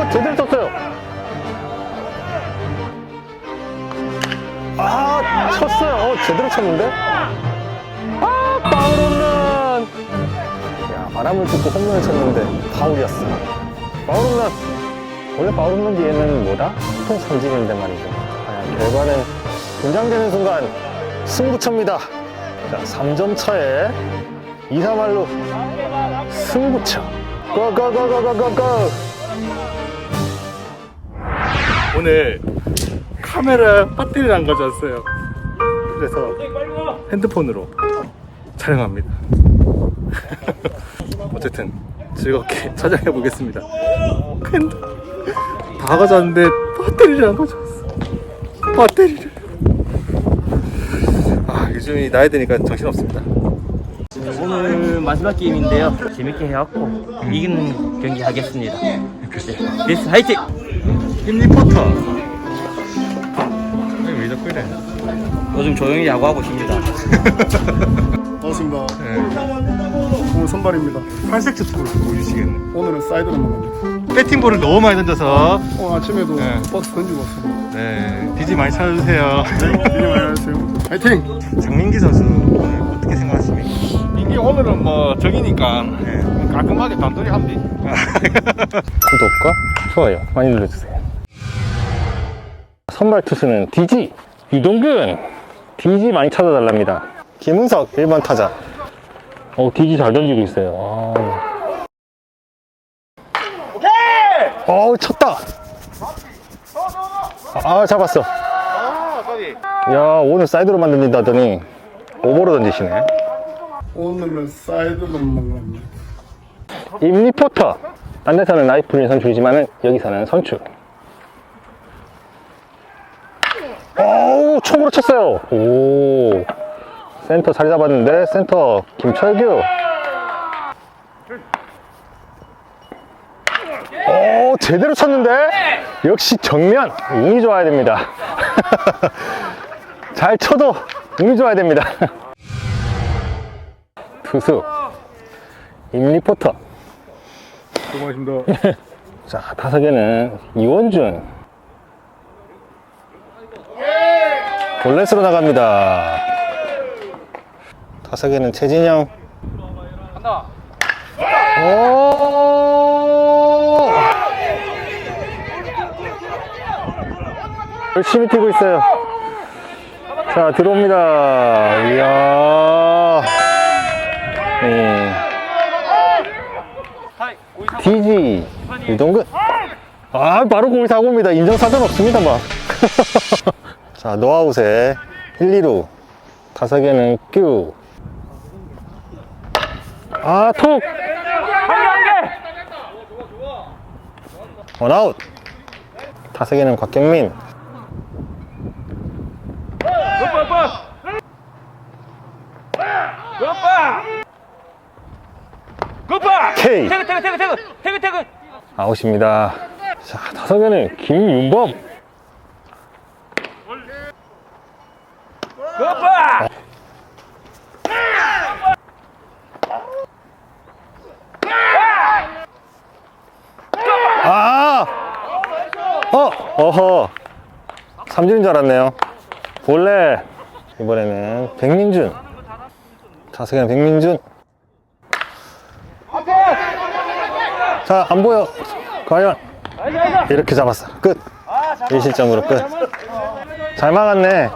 오, 제대로 쳤어요. 아, 쳤어요. 어, 제대로 쳤는데? 아, 파울 홈런! 야, 바람을 뚫고 홈런을 쳤는데 파울이었어. 파울 홈런! 원래 파울 홈런 뒤에는 뭐다? 보통 삼진인데 말이죠. 아, 결과는 긴장되는 순간 승부처입니다. 자, 3점 차에 2, 3할로 승부처. 고고고고고고고! 오늘 카메라 배터리를 안 가져왔어요. 그래서 핸드폰으로 촬영합니다. 어쨌든 즐겁게 촬영해 보겠습니다. 근데 다 가져왔는데 배터리를 안 가져왔어. 배터리를. 아 요즘이 나이 드니까 정신 없습니다. 오늘 마지막 게임인데요. 재밌게 해갖고 이기는 경기 하겠습니다. 네. 베스트 화이팅! 김 리포터. 왜 자꾸 이래? 요즘 조용히 야구하고 있습니다. 반갑습니다. 네. 오늘 선발입니다. 팔색 축구를 보여주시겠네. 오늘은 사이드로만 갑니다. 배팅볼을 너무 많이 던져서 오늘 아침에도 네. 버스 던지고 왔습니다. 네 디지 많이 찾아주세요. 이리 와주세요. 파이팅! 장민기 선수 오늘 어떻게 생각하십니까? 이게 오늘은 뭐 적이니까 네. 깔끔하게 단돌이 하면 돼. 구독과 좋아요 많이 눌러주세요. 선발 투수는 DG 유동근 DG 많이 찾아달랍니다. 김은석 1번 타자. 어 DG 잘 던지고 있어요. 아. 어우 쳤다. 아 잡았어. 야 오늘 사이드로 만든다더니 오버로 던지시네. 오늘은 사이드로만 갑니다. 임 리포터. 딴 데서는 라이프를 선출이지만 여기서는 선출. 오, 총으로 쳤어요. 오. 센터 자리 잡았는데, 센터 김철규. 오, 제대로 쳤는데? 역시 정면, 운이 좋아야 됩니다. 잘 쳐도 운이 좋아야 됩니다. 투수, 임 리포터. 수고하십니다. 자, 타석에는 이원준. 볼넷으로 나갑니다. 타석에는 최진영. 오! 열심히 뛰고 있어요. 자, 들어옵니다. 이야. 네. DG 유동근 아 바로 공이 사고입니다 인정사정 없습니다 막. 자 노아웃에 1, 2루. 타석에는 큐 아 톡! 원아웃. 타석에는 곽경민. K 태그 태그 태그 태그 태그 태그. 아웃입니다. 자, 타석에는 김윤범. 오빠! 아! 어! 어허. 삼진인 줄 알았네요. 원래 이번에는 백민준. 타석에는 백민준. 자, 안 보여. 과연. 이렇게 잡았어. 끝. 1실점으로 끝. 잘 막았네.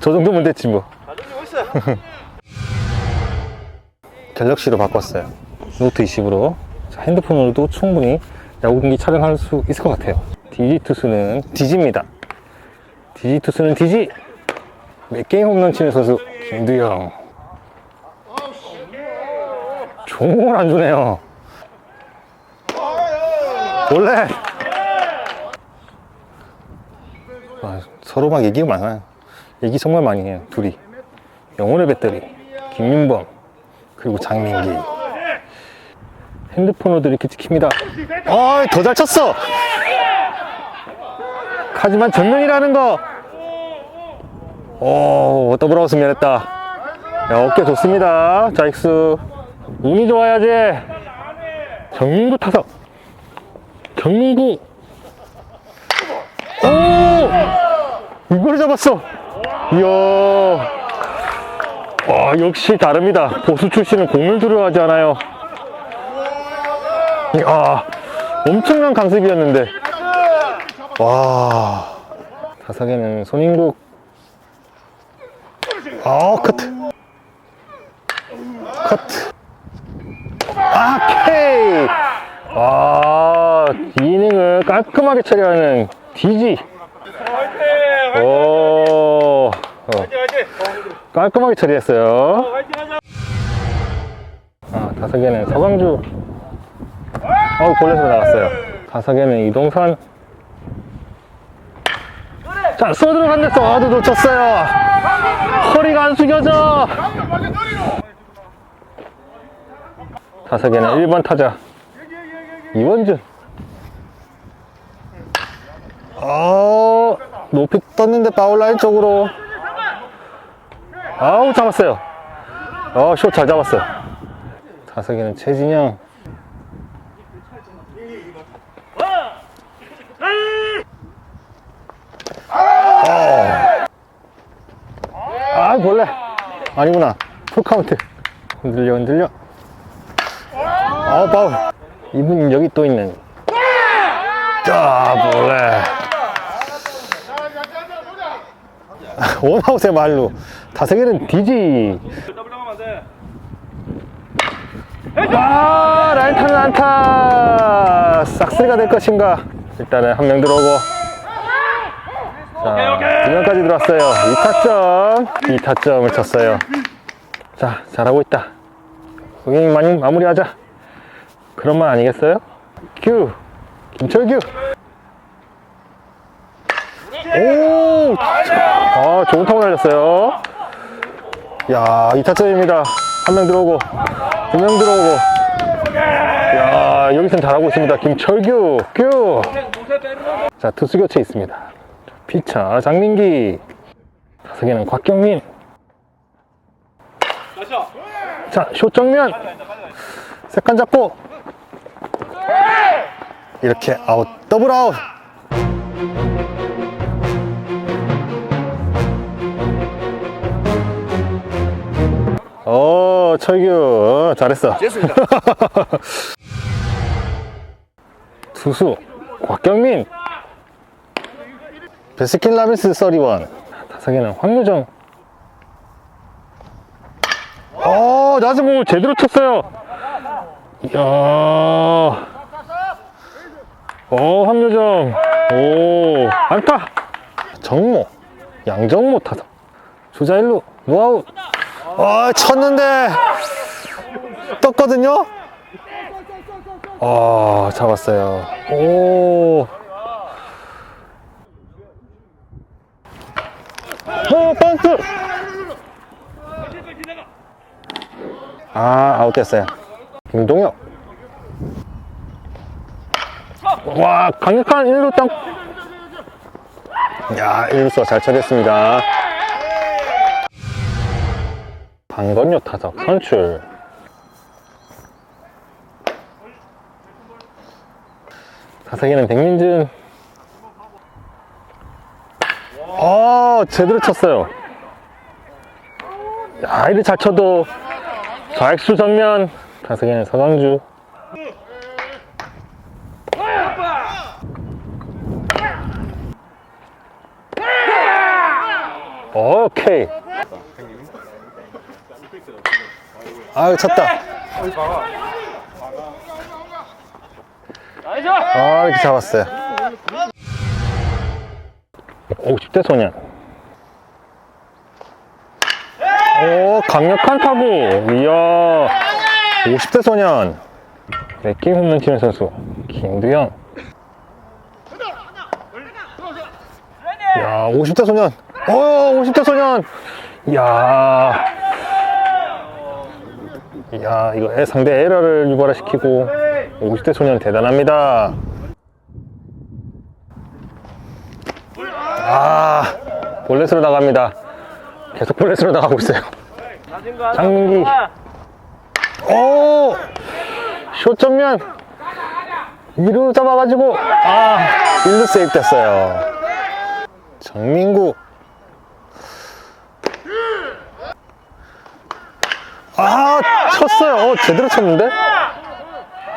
저 정도면 됐지 뭐. 갤럭시로 바꿨어요. 노트 20으로. 자, 핸드폰으로도 충분히 야구 경기 촬영할 수 있을 것 같아요. DG입니다. DG 투수는 DG. 몇 게임 홈런 치는 선수 김두영. 공을 안 주네요. 원래 아, 서로 막 얘기가 많아요. 얘기 정말 많이 해요. 둘이 영혼의 배터리 김민범 그리고 장민기 핸드폰으로도 이렇게 찍힙니다. 아 더 잘 쳤어. 하지만 전면이라는 거. 오 더블아웃 면했다. 야, 어깨 좋습니다. 자 익수 운이 좋아야지. 정민구 타석. 정민기. 오! 이걸 잡았어. 이야. 와, 역시 다릅니다. 보수 출신은 공을 두려워하지 않아요. 이야, 엄청난 강습이었는데. 와. 타석에는 손인국. 아, 커트. 커트. 아, 케이! 아, 이 이닝을 깔끔하게 처리하는 DG. 오, 어, 깔끔하게 처리했어요. 아, 다섯 개는 서강주. 어, 볼넷으로 나갔어요. 다섯 개는 이동산. 자, 쏘 들어간댔어. 아도 놓쳤어요. 허리가 안 숙여져. 다섯 개는 1번 타자 이원준 어 높이 떴는데 파울라인 쪽으로 아우 잡았어요 어쇼 잘 잡았어요 다섯 개는 최진영 아 볼래 아니구나 풀카운트 흔들려 흔들려 아, 파울. 이분 여기 또 있는. 자, 볼래. 원아웃의 말로. 다섯 개는 디지. 아, 라인 타는 안타. 싹쓸이가 될 것인가. 일단은 한 명 들어오고. 명까지 들어왔어요. 2타점. 2타점을 쳤어요. 자, 잘하고 있다. 고객님 많이 마무리하자. 그런 말 아니겠어요? 큐! 김철규! 오! 아, 좋은 타구 날렸어요. 야, 2타점입니다. 한 명 들어오고, 두 명 들어오고. 야, 여기선 잘하고 있습니다. 김철규! 큐! 자, 투수 교체 있습니다. 피차, 장민기. 다섯 개는 곽경민. 자, 숏 정면. 세컨 잡고. 이렇게 아웃 더블 아웃 어 철규 어, 잘했어 투수 곽경민 베스킨 라빈스 31 다섯 개는 황유정 어 낮은 공을 제대로 쳤어요 이야 어, 황유정. 오, 안타. 정모. 양정모 타석. 주자 1루. 노아웃. 아, 쳤는데. 떴거든요? 아, 잡았어요. 오. 어, 번트. 아, 아웃됐어요. 김동혁. 와 강력한 1루 땅. 야 1루수가 잘 처리했습니다. 방건효 타석 선출. 타석에는 백민준. 어 제대로 쳤어요. 야 이를 잘 쳐도 좌익수 정면 타석에는 서강주. 오케이. 아유, 쳤다. 아, 이렇게 잡았어요. 50대 소년. 오, 강력한 타구. 이야. 50대 소년. 맥기 홈런 치는 선수. 김두영. 야, 50대 소년. 어, 50대 소년. 이야. 이야, 이거 애- 상대 에러를 유발시키고 50대 소년 대단합니다. 아, 볼넷으로 나갑니다. 계속 볼넷으로 나가고 있어요. 장민기. 오! 숏 정면. 2루 잡아가지고, 아, 1루 세이프 됐어요. 정민구. 아, 쳤어요. 어, 제대로 쳤는데?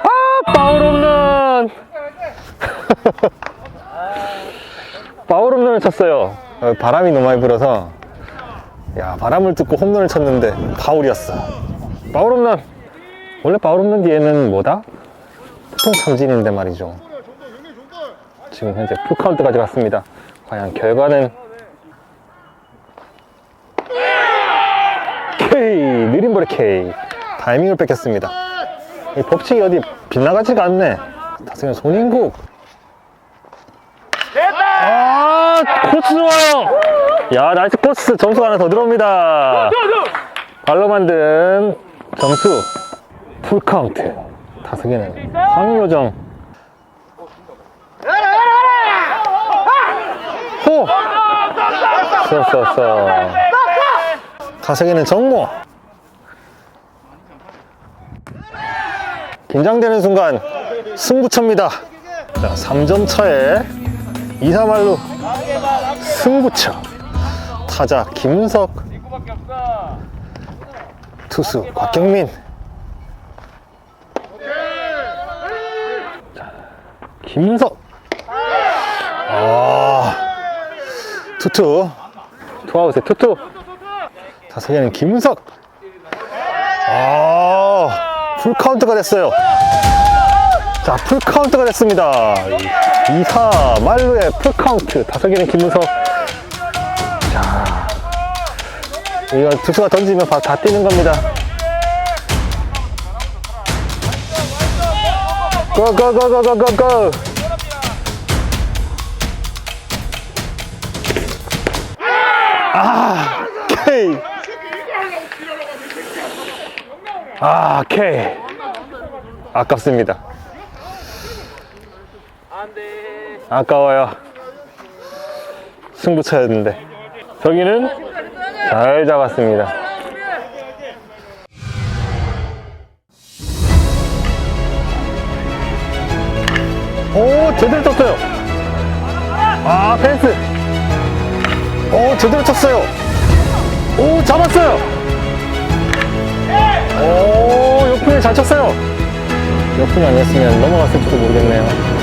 아, 파울 홈런! 파울 홈런을 쳤어요. 어, 바람이 너무 많이 불어서. 야, 바람을 뚫고 홈런을 쳤는데, 파울이었어. 파울 홈런! 원래 파울 홈런 뒤에는 뭐다? 보통 삼진인데 말이죠. 지금 현재 풀카운트까지 갔습니다. 과연 결과는 K 느린 볼의 K 타이밍을 뺏겼습니다. 이 법칙이 어디 빗나가지가 않네. 다승현 손인국. 아 코스 좋아요. 야 나이스 코스 점수 하나 더 들어옵니다. 발로 만든 점수 풀 카운트. 다승현은 황요정. 호. 쏘쏘쏘. 다승현은 정모. 긴장되는 순간 승부처입니다. 자, 3점 차에 2, 3할로 승부처. 타자 김은석. 투수 곽경민. 자, 김은석. 아, 투투. 투아웃에 투투. 다섯 개는 김은석. 아, 풀카운트가 됐어요. 자, 풀카운트가 됐습니다. 2사 말루의 풀카운트. 다섯 개는 김은석. 자, 이거 투수가 던지면 바- 다 뛰는 겁니다. 고고고고고고고! 아. 아, K. 아깝습니다. 아까워요. 승부차였는데. 저기는 잘 잡았습니다. 오, 제대로 쳤어요. 아, 펜스. 오, 제대로 쳤어요. 오, 잡았어요. 오, 옆분이 잘 쳤어요. 옆분이 아니었으면 넘어갔을지도 모르겠네요.